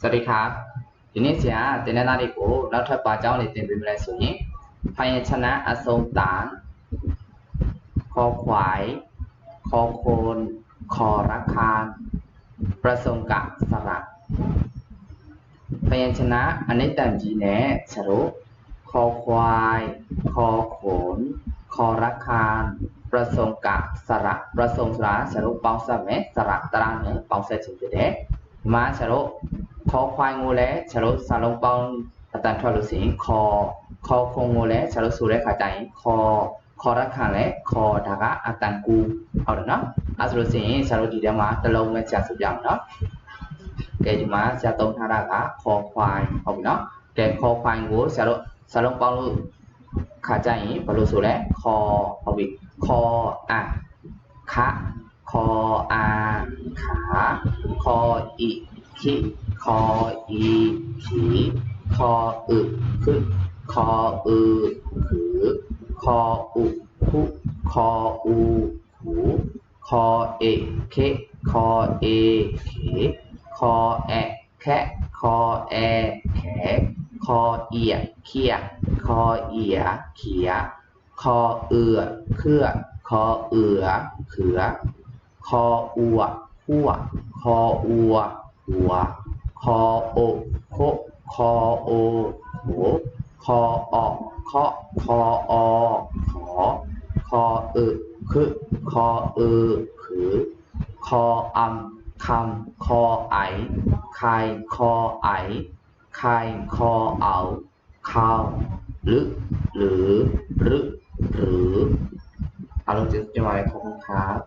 สวัสดีครับยินดีเสียตจเนนาดิโกแล้วถ้าป้าเจ้าในเต็มเปมนอะไรสุดยิ่งพยัญชนะอสงตานคอขวาย คอโคนคอรักคารประสงกะสระ พยัญชนะ อันนี้แต่จีเนสรุคอควาย คอโขนคอรักคารประสงกะสระ ประสงสระสรุปเปาสะเยสระตรังเนื้อเปาเสฉิมเด็ดมาสรุခေါ်ခွိုင်းကိုလည်းကျွန်တော်စာလုံးပေါင်းအတန်ထွက်လို့ရှိရင်ခေါ်ခေါ်ခုံကိုလည်းကျွန်တော်ဆိုတဲ့ခါကျရင်ခေါ်ခေါ်ရခံလဲခေါ်တာကအတန်ကူဟုတ်တယ်နော်အဲဆိုလို့ရှိရင်ကျွန်တော်ဒီထဲမှာတစ်လုံးပဲကြာဆိုပြအောင်နော်ကဲဒီမှာဆရာသုံးထားတာကခေါ်ခွိုင်းဟုတ်ပြီနော်ကဲခေါ်ခွိုင်းကိုဆရာတို့စာလုံးပေါင်းလို့ခါကြရင်ဘယ်လိုဆိုလဲခေါ်ဟုတ်ပြီခေါ်အာခါခေါ်အာခါခေါ်ဤခိคออีขีคออึคึกคออือขือ คออุคุคออูหูคอเอเค คอเอเขคอแอแคคอแอแขคอเอียเขีย คอเอียเขีย คอเอือเครือคอเอือเขือ คออัวหัวคออัวหัวคอโอโคคอโอโขคออเคาะคออขอคอเอคึคอเอขือคออังคำคอไอคายคอไอคายคอเอาข้าวหรือหรือหรือหรืออารมณ์จิตวิาณของคุณครับ